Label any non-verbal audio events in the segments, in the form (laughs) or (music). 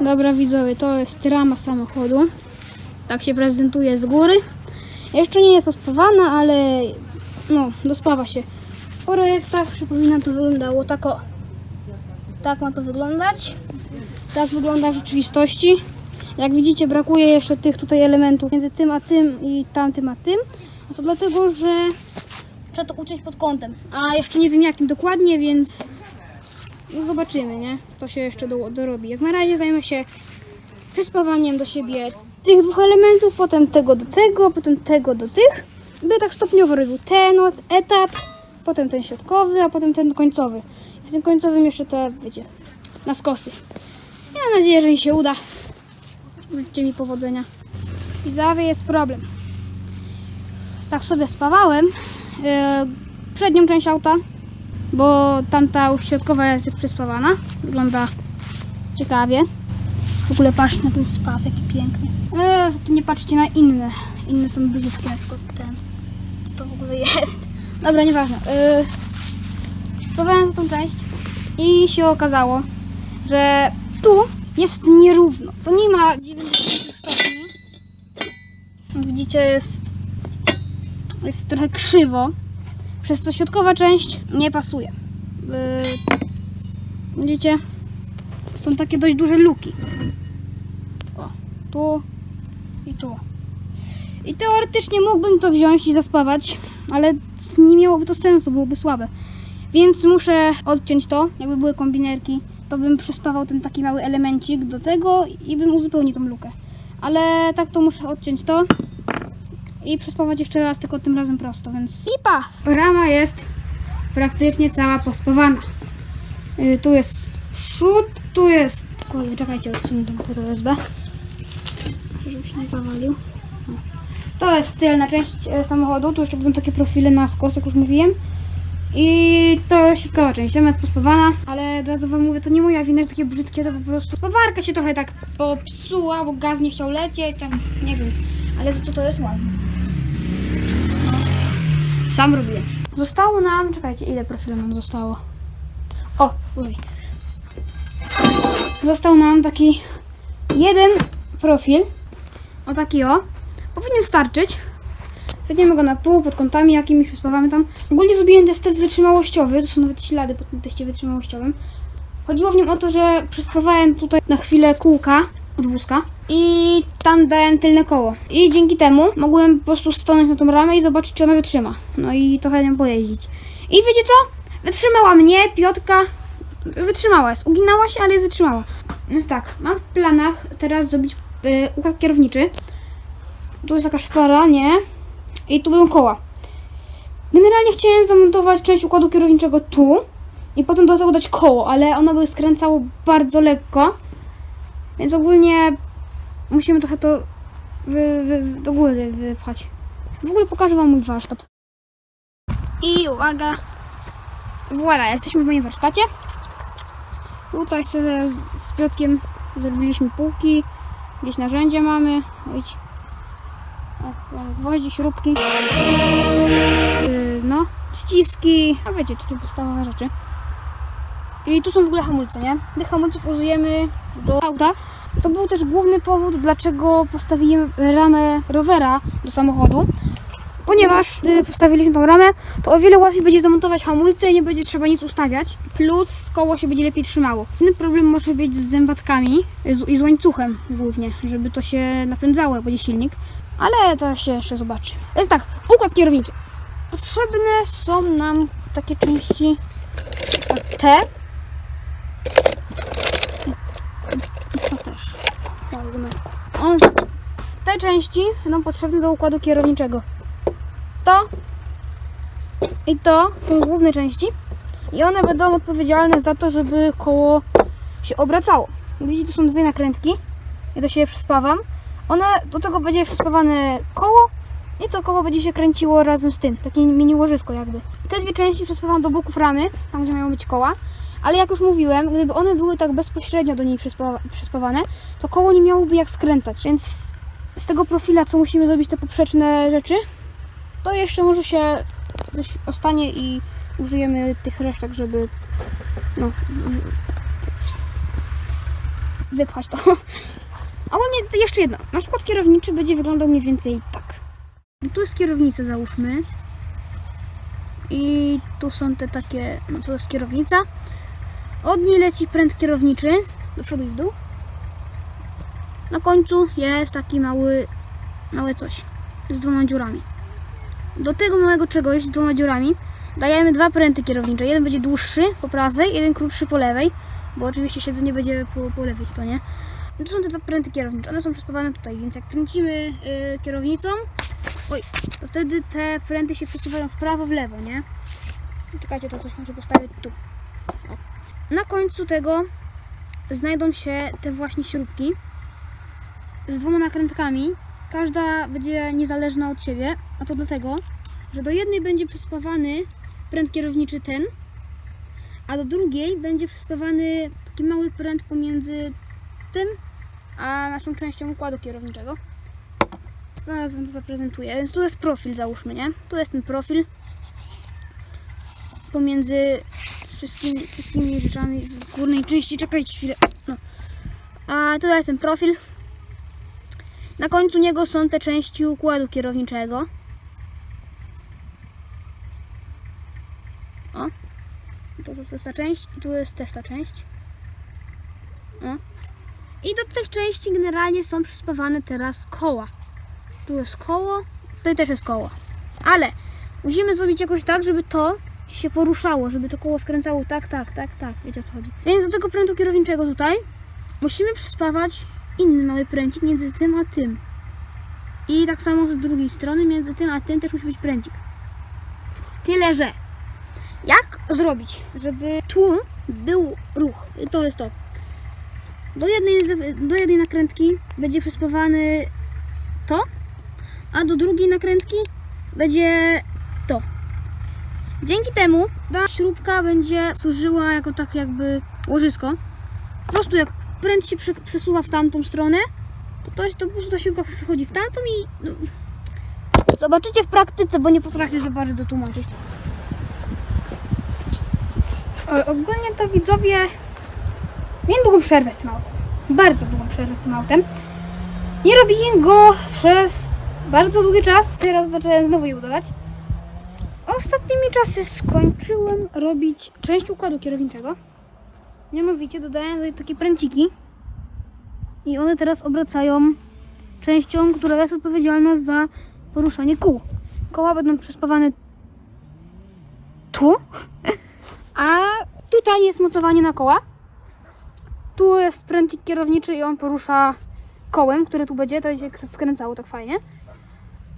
Dobra widzowie, to jest rama samochodu. Tak się prezentuje z góry. Jeszcze nie jest ospawana, ale no, dospawa się. W projektach przypomina to wyglądało tak o. Tak ma to wyglądać. Tak wygląda w rzeczywistości. Jak widzicie, brakuje jeszcze tych tutaj elementów między tym a tym i tamtym a tym. A to dlatego, że trzeba to uciąć pod kątem. A jeszcze nie wiem jakim dokładnie, więc no zobaczymy, nie? To się jeszcze do, dorobi. Jak na razie zajmę się przyspawaniem do siebie tych dwóch elementów, potem tego do tego, potem tego do tych. By tak stopniowo robił ten etap, potem ten środkowy, a potem ten końcowy. I w tym końcowym jeszcze te, wiecie, na skosy. Ja mam nadzieję, że mi się uda. Życzcie mi powodzenia. Widzowie, jest problem. Tak sobie spawałem e, przednią część auta, bo tamta środkowa jest już przyspawana. Wygląda ciekawie. W ogóle patrzcie na ten spaw, jaki piękny. Eee, za to nie patrzcie na inne. Inne są brzydkie, na przykład ten. Co to w ogóle jest? Dobra, nieważne. Yy, spawałem za tą część i się okazało, że tu jest nierówno. To nie ma 90 stopni. Widzicie, jest, jest trochę krzywo. Przez to środkowa część nie pasuje. Yy, widzicie? Są takie dość duże luki. O, tu i tu. I teoretycznie mógłbym to wziąć i zaspawać, ale nie miałoby to sensu, byłoby słabe. Więc muszę odciąć to, jakby były kombinerki, to bym przyspawał ten taki mały elemencik do tego i bym uzupełnił tą lukę. Ale tak to muszę odciąć to i przyspawać jeszcze raz, tylko tym razem prosto, więc lipa! Rama jest praktycznie cała pospawana. Y, Tu jest przód, tu jest... Kurde, czekajcie, odsunę tą płytę USB. Żeby się nie zawalił. To jest tylna część e, samochodu, tu jeszcze będą takie profile na skos, jak już mówiłem. I to jest środkowa część, sama jest pospawana, ale od razu wam mówię, to nie moja wina, że takie brzydkie, to po prostu spawarka się trochę tak popsuła, bo gaz nie chciał lecieć, tam nie wiem, ale za to to jest ładne. Sam robiłem. Zostało nam, czekajcie, ile profili nam zostało? O, uj. Został nam taki jeden profil. O taki o. Powinien starczyć. Zjedniemy go na pół pod kątami jakimiś, spawamy tam. Ogólnie zrobiłem test, test wytrzymałościowy. To są nawet ślady po tym teście wytrzymałościowym. Chodziło w nim o to, że przyspawałem tutaj na chwilę kółka od wózka i tam dałem tylne koło. I dzięki temu mogłem po prostu stanąć na tą ramę i zobaczyć, czy ona wytrzyma. No i trochę nią pojeździć. I wiecie co? Wytrzymała mnie, Piotka. Wytrzymała jest. Uginała się, ale jest wytrzymała. Więc tak, mam w planach teraz zrobić y, układ kierowniczy. Tu jest taka szpara, nie? I tu będą koła. Generalnie chciałem zamontować część układu kierowniczego tu i potem do tego dać koło, ale ono by skręcało bardzo lekko. Więc ogólnie musimy trochę to wy, wy, do góry wypchać. W ogóle pokażę wam mój warsztat. I uwaga. Voilà, jesteśmy w moim warsztacie. Tutaj sobie z, z Piotkiem zrobiliśmy półki. Gdzieś narzędzia mamy. O, mamy gwoździ, śrubki. Yy, no, ściski. No wiecie, takie podstawowe rzeczy. I tu są w ogóle hamulce, nie? Tych hamulców użyjemy do auta. To był też główny powód, dlaczego postawiłem ramę rowera do samochodu. Ponieważ gdy postawiliśmy tą ramę, to o wiele łatwiej będzie zamontować hamulce i nie będzie trzeba nic ustawiać. Plus koło się będzie lepiej trzymało. Inny problem może być z zębatkami i z łańcuchem głównie, żeby to się napędzało, jak będzie silnik. Ale to się jeszcze zobaczy. Więc tak, układ kierowniczy. Potrzebne są nam takie części te. I to też. O, argumentku. O, Te części będą potrzebne do układu kierowniczego. To i to są główne części i one będą odpowiedzialne za to, żeby koło się obracało. Widzicie, tu są dwie nakrętki. Ja do siebie przyspawam. One, do tego będzie przyspawane koło i to koło będzie się kręciło razem z tym. Takie mini łożysko jakby. Te dwie części przyspawam do boków ramy, tam gdzie mają być koła. Ale jak już mówiłem, gdyby one były tak bezpośrednio do niej przyspa- przyspawane, to koło nie miałoby jak skręcać. Więc z tego profila, co musimy zrobić te poprzeczne rzeczy, to jeszcze może się coś ostanie i użyjemy tych resztek, żeby no, wypchać to. (laughs) Ogólnie to jeszcze jedno. Nasz kod kierowniczy będzie wyglądał mniej więcej tak. Tu jest kierownica, załóżmy. I tu są te takie, no to jest kierownica. Od niej leci pręt kierowniczy do przodu i w dół. Na końcu jest taki mały, małe coś z dwoma dziurami. Do tego małego czegoś z dwoma dziurami dajemy dwa pręty kierownicze. Jeden będzie dłuższy po prawej, jeden krótszy po lewej, bo oczywiście siedzenie będzie po, po lewej stronie. To są te dwa pręty kierownicze. One są przyspawane tutaj, więc jak kręcimy y, kierownicą, oj, to wtedy te pręty się przesuwają w prawo, w lewo, nie? Czekajcie, to coś muszę postawić tu. Na końcu tego znajdą się te właśnie śrubki z dwoma nakrętkami. Każda będzie niezależna od siebie, a to dlatego, że do jednej będzie przyspawany pręt kierowniczy ten, a do drugiej będzie przyspawany taki mały pręt pomiędzy tym a naszą częścią układu kierowniczego. Zaraz wam to zaprezentuję. Więc tu jest profil, załóżmy, nie? Tu jest ten profil pomiędzy wszystkimi, wszystkimi rzeczami w górnej części. Czekajcie chwilę. No. A tu jest ten profil. Na końcu niego są te części układu kierowniczego. O. To, to jest ta część. I tu jest też ta część. O. I do tych części generalnie są przyspawane teraz koła. Tu jest koło, tutaj też jest koło. Ale musimy zrobić jakoś tak, żeby to się poruszało, żeby to koło skręcało tak, tak, tak, tak. Wiecie o co chodzi. Więc do tego prętu kierowniczego tutaj musimy przyspawać inny mały pręcik między tym a tym. I tak samo z drugiej strony, między tym a tym też musi być pręcik. Tyle, że jak zrobić, żeby tu był ruch? To jest to. Do jednej, do jednej nakrętki będzie przyspawany to, a do drugiej nakrętki będzie. Dzięki temu ta śrubka będzie służyła jako tak jakby łożysko. Po prostu jak pręt się prze- przesuwa w tamtą stronę, to, to, to po prostu ta śrubka przechodzi w tamtą i no, zobaczycie w praktyce, bo nie potrafię za bardzo tłumaczyć. Ogólnie to widzowie miałem długą przerwę z tym autem. Bardzo długą przerwę z tym autem. Nie robiłem go przez bardzo długi czas. Teraz zacząłem znowu je budować. Ostatnimi czasy skończyłem robić część układu kierowniczego. Mianowicie dodałem tutaj takie pręciki. I one teraz obracają częścią, która jest odpowiedzialna za poruszanie kół. Koła będą przyspawane tu, a tutaj jest mocowanie na koła. Tu jest pręcik kierowniczy i on porusza kołem, które tu będzie, to będzie skręcało tak fajnie.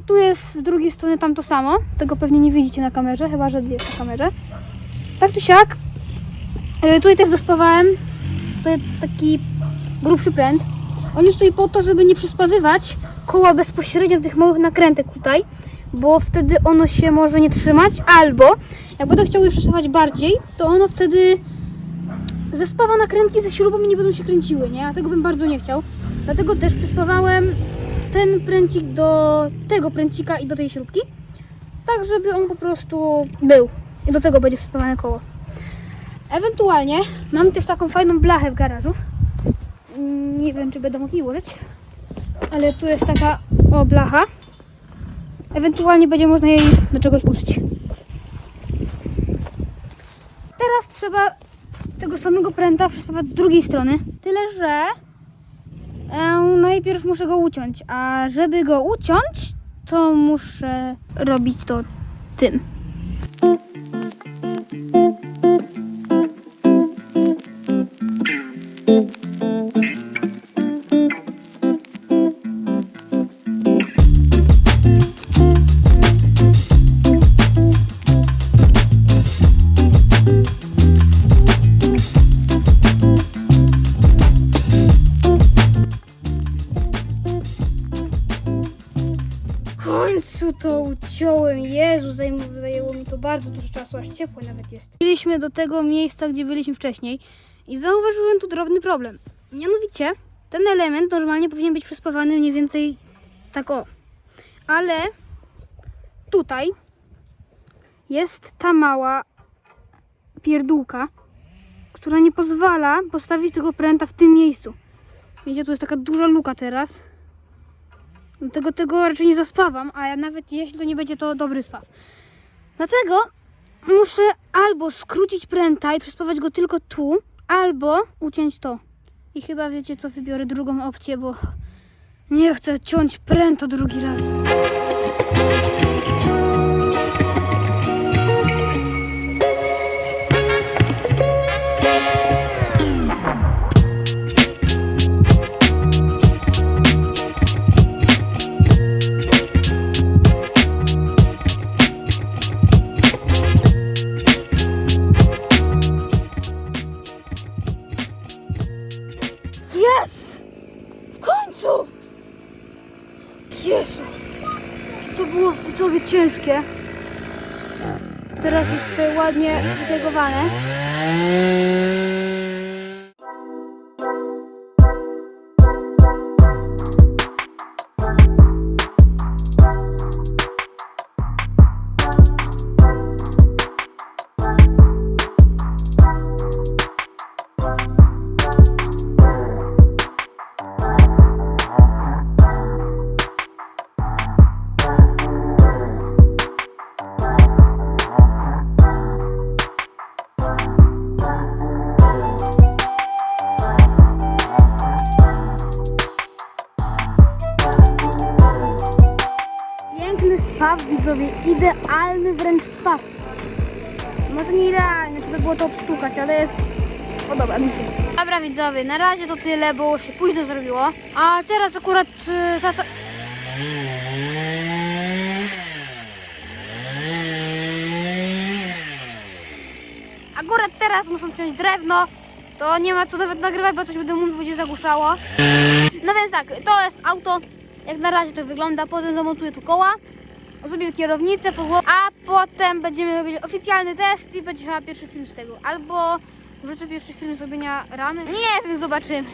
Tu jest z drugiej strony tam to samo. Tego pewnie nie widzicie na kamerze, chyba że jest na kamerze. Tak czy siak. Yy, tutaj też dospawałem tutaj taki grubszy pręt. On jest tutaj po to, żeby nie przyspawywać koła bezpośrednio tych małych nakrętek tutaj, bo wtedy ono się może nie trzymać, albo jak będę chciał je przyspawać bardziej, to ono wtedy zespawa nakrętki ze śrubą i nie będą się kręciły, nie? A tego bym bardzo nie chciał. Dlatego też przyspawałem ten pręcik do tego pręcika i do tej śrubki. Tak, żeby on po prostu był. I do tego będzie przyspawane koło. Ewentualnie mam też taką fajną blachę w garażu. Mm, Nie wiem, czy będę mógł jej użyć. Ale tu jest taka o blacha. Ewentualnie będzie można jej do czegoś użyć. Teraz trzeba tego samego pręta przyspawać z drugiej strony. Tyle, że najpierw muszę go uciąć, a żeby go uciąć, to muszę robić to tym. Byliśmy do tego miejsca, gdzie byliśmy wcześniej i zauważyłem tu drobny problem. Mianowicie, ten element normalnie powinien być przyspawany mniej więcej tak o. Ale tutaj jest ta mała pierdółka, która nie pozwala postawić tego pręta w tym miejscu. Wiecie, tu jest taka duża luka teraz. Dlatego tego raczej nie zaspawam, a nawet jeśli to nie będzie, to dobry spaw. Dlatego muszę albo skrócić pręta i przespawać go tylko tu, albo uciąć to. I chyba wiecie co, wybiorę drugą opcję, bo nie chcę ciąć pręta drugi raz. Widzowie, na razie to tyle, bo się późno zrobiło. A teraz akurat y, tata... Akurat teraz muszą ciąć drewno. To nie ma co nawet nagrywać, bo coś będę mówił, będzie zagłuszało. No więc tak, to jest auto. Jak na razie to wygląda. Potem zamontuję tu koła. Zrobimy kierownicę, a potem będziemy robili oficjalny test i będzie chyba pierwszy film z tego. Albo wrzucę pierwszy film zrobienia rany. Nie wiem, zobaczymy.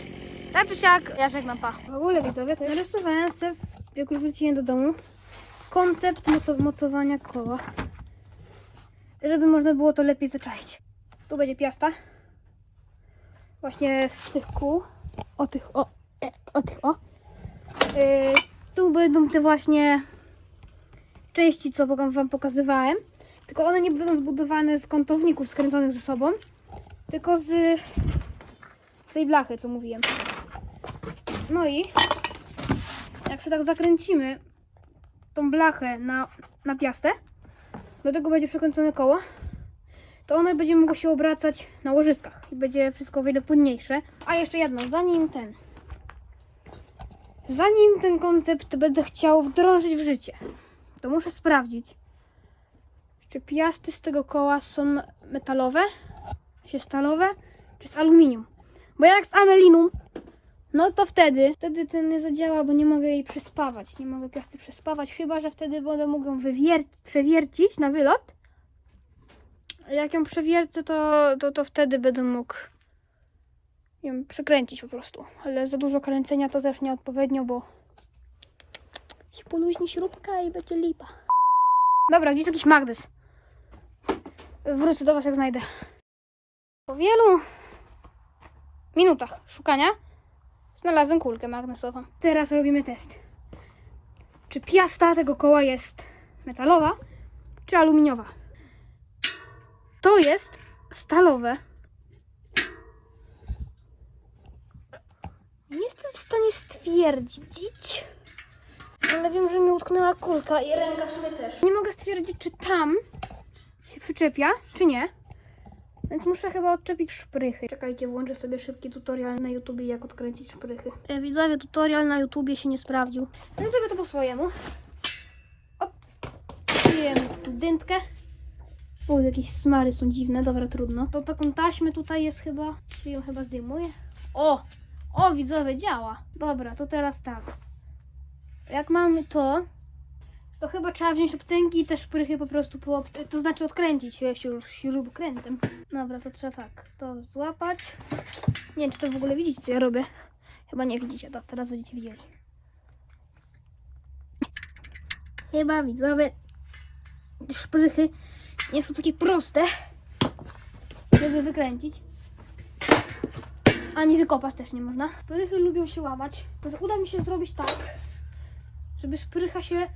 Tak czy siak, ja żegnam pa. W ogóle widzowie, to narysowałem sobie, jak już wróciłem do domu, koncept mocowania koła. Żeby można było to lepiej zaczaić. Tu będzie piasta. Właśnie z tych kół. O tych, o, e, o tych, o. Yy, tu będą te właśnie części, co wam pokazywałem. Tylko one nie będą zbudowane z kątowników skręconych ze sobą, tylko z, z tej blachy, co mówiłem. No i jak sobie tak zakręcimy tą blachę na, na piastę, do tego będzie przykręcone koło, to one będzie mogło się obracać na łożyskach i będzie wszystko o wiele płynniejsze. A jeszcze jedno, zanim ten Zanim ten koncept będę chciał wdrożyć w życie, to muszę sprawdzić, czy piasty z tego koła są metalowe, czy stalowe, czy z aluminium. Bo jak z amelinum, no to wtedy, wtedy ten nie zadziała, bo nie mogę jej przespawać. Nie mogę piasty przespawać, chyba że wtedy będę ją wywier- przewiercić na wylot. Jak ją przewiercę, to, to, to wtedy będę mógł ją przykręcić po prostu. Ale za dużo kręcenia to też nieodpowiednio, bo się poluźni śrubka i będzie lipa. Dobra, gdzieś jakiś magnes. Wrócę do Was jak znajdę. Po wielu minutach szukania znalazłem kulkę magnesową. Teraz robimy test. Czy piasta tego koła jest metalowa, czy aluminiowa? To jest stalowe. Nie jestem w stanie stwierdzić, ale wiem, że mi utknęła kulka i ręka w sobie też. Nie mogę stwierdzić, czy tam się przyczepia, czy nie. Więc muszę chyba odczepić szprychy. Czekajcie, włączę sobie szybki tutorial na YouTubie, jak odkręcić szprychy. E, widzowie, tutorial na YouTubie się nie sprawdził. Więc sobie to po swojemu. Odkryję dętkę. O, jakieś smary są dziwne, dobra, trudno. To taką taśmę tutaj jest chyba, czy ją chyba zdejmuję. O! O, widzowie, działa. Dobra, to teraz tak. Jak mamy to, to chyba trzeba wziąć obcęgi i te szprychy po prostu po, to znaczy odkręcić śrub, śrubokrętem. Dobra, to trzeba tak, to złapać. Nie wiem, czy to w ogóle widzicie, co ja robię. Chyba nie widzicie, to teraz będziecie widzieli. Chyba widzowie, szprychy nie są takie proste, żeby wykręcić. Ani wykopać też nie można. Szprychy lubią się łamać. Uda mi się zrobić tak, żeby szprycha się...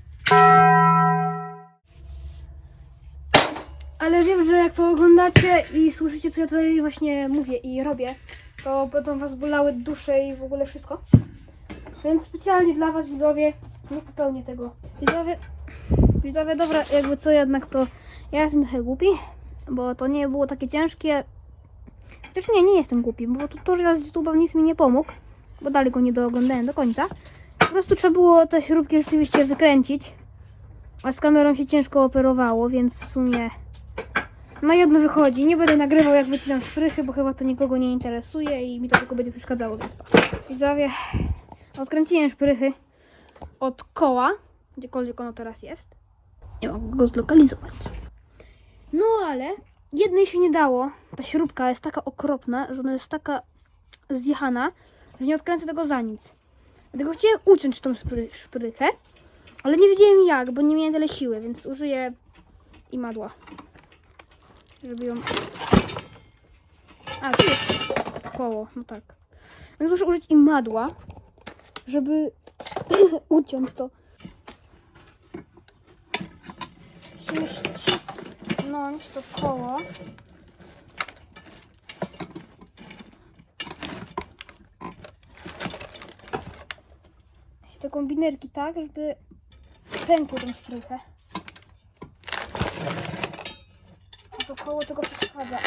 Ale wiem, że jak to oglądacie i słyszycie, co ja tutaj właśnie mówię i robię, to będą was bolały dusze i w ogóle wszystko. Więc specjalnie dla was, widzowie, nie popełnię tego. Widzowie, widzowie, dobra, jakby co jednak to ja jestem trochę głupi, bo to nie było takie ciężkie. Chociaż nie, nie jestem głupi, bo tutorial z YouTube'a nic mi nie pomógł, bo dalej go nie dooglądałem do końca. Prostu trzeba było te śrubki rzeczywiście wykręcić, a z kamerą się ciężko operowało, więc w sumie na jedno wychodzi. Nie będę nagrywał jak wycinam szprychy, bo chyba to nikogo nie interesuje i mi to tylko będzie przeszkadzało, więc pa. Widzowie, odkręciłem szprychy od koła, gdziekolwiek ono teraz jest. Nie mogę go zlokalizować. No ale jednej się nie dało. Ta śrubka jest taka okropna, że ona jest taka zjechana, że nie odkręcę tego za nic. Dlatego chciałem uciąć tą szpry, ale nie wiedziałem jak, bo nie miałem tyle siły, więc użyję imadła. Żeby ją... A, tu jest koło, no tak. Więc muszę użyć imadła, żeby (clears throat) uciąć to. Musimy ścisnąć to koło. Kombinerki tak, żeby pękły tą szprychę. To tego przeszkadza.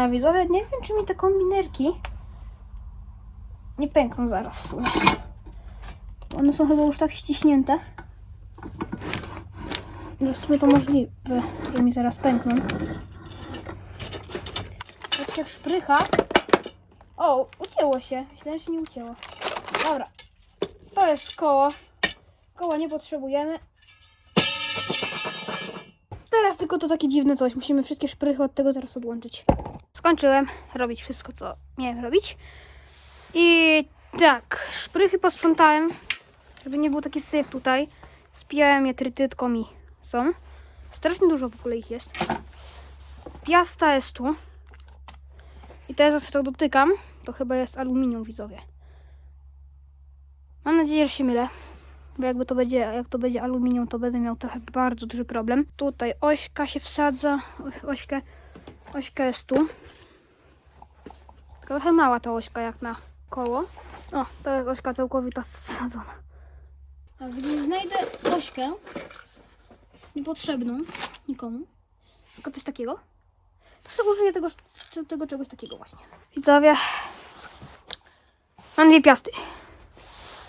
A widzowie, nie wiem czy mi te kombinerki nie pękną zaraz. One są chyba już tak ściśnięte. Że w sumie to możliwe, że mi zaraz pękną. Jak się szprycha. O, ucięło się. Myślałem, że nie ucięło. Dobra. To jest koło. Koła nie potrzebujemy. Teraz tylko to takie dziwne coś. Musimy wszystkie szprychy od tego teraz odłączyć. Skończyłem robić wszystko, co miałem robić. I tak, szprychy posprzątałem, żeby nie był taki syf tutaj. Spijałem je trytytką i są. Strasznie dużo w ogóle ich jest. Piasta jest tu. I teraz jak to dotykam, to chyba jest aluminium widzowie. Mam nadzieję, że się mylę. Bo jakby to będzie, jak to będzie aluminium, to będę miał trochę bardzo duży problem. Tutaj ośka się wsadza. Oś- Ośkę, ośka jest tu. Trochę mała ta ośka jak na koło. O, to jest ośka całkowita wsadzona. A gdy znajdę ośkę niepotrzebną nikomu, tylko coś takiego, to sobie użyję tego, tego czegoś takiego właśnie. Widzowie, mam dwie piasty.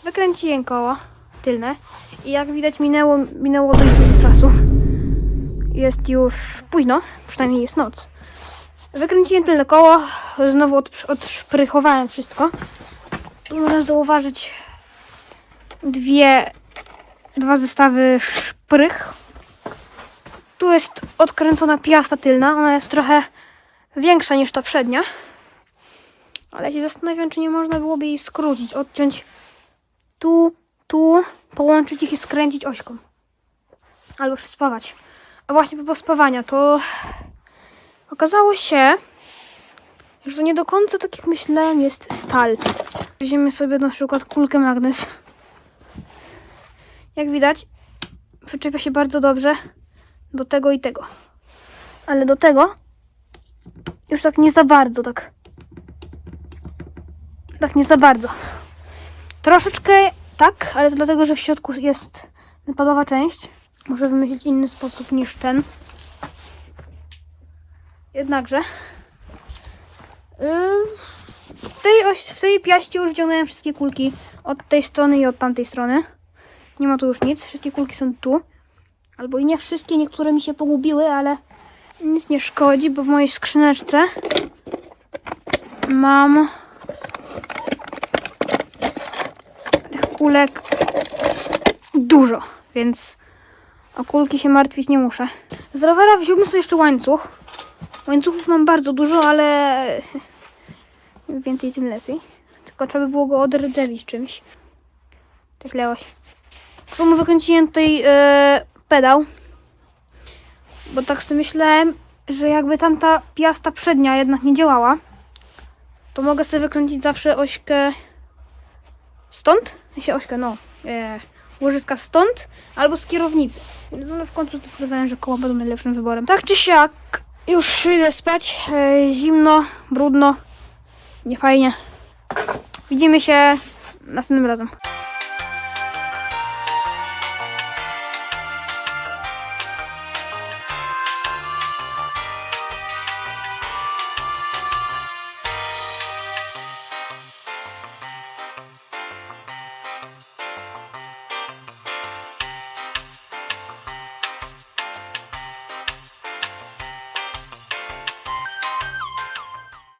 Wykręciłem koło tylne i jak widać minęło, minęło dość dużo czasu. Jest już późno, przynajmniej jest noc. Wykręciłem tylne koło, znowu odprz- odszprychowałem wszystko. Tu można zauważyć dwie, dwa zestawy szprych. Tu jest odkręcona piasta tylna, ona jest trochę większa niż ta przednia. Ale się zastanawiam, czy nie można byłoby jej skrócić, odciąć tu, tu, połączyć ich i skręcić ośką. Albo przyspawać. Właśnie po pospawania to okazało się, że to nie do końca tak jak myślałem jest stal. Weźmiemy sobie na przykład kulkę magnes. Jak widać, przyczepia się bardzo dobrze do tego i tego. Ale do tego już tak nie za bardzo, tak. Tak nie za bardzo. Troszeczkę tak, ale to dlatego, że w środku jest metalowa część. Muszę wymyślić inny sposób niż ten. Jednakże yy, w tej, oś, w tej piaście już wyciągnąłem wszystkie kulki od tej strony i od tamtej strony. Nie ma tu już nic. Wszystkie kulki są tu. Albo i nie wszystkie, niektóre mi się pogubiły, ale nic nie szkodzi, bo w mojej skrzyneczce mam tych kulek dużo, więc o kulki się martwić nie muszę. Z rowera wziąłbym sobie jeszcze łańcuch. Łańcuchów mam bardzo dużo, ale im więcej tym lepiej. Tylko trzeba by było go odrdzewić czymś. Tak. Tak samo wykręciłem tutaj e, pedał. Bo tak sobie myślałem, że jakby tamta piasta przednia jednak nie działała, to mogę sobie wykręcić zawsze ośkę stąd. Się ośkę, no. E, łożyska stąd albo z kierownicy. No ale w końcu zdecydowałem, że koła będą najlepszym wyborem. Tak czy siak, już idę spać. E, zimno, brudno, niefajnie. Widzimy się następnym razem.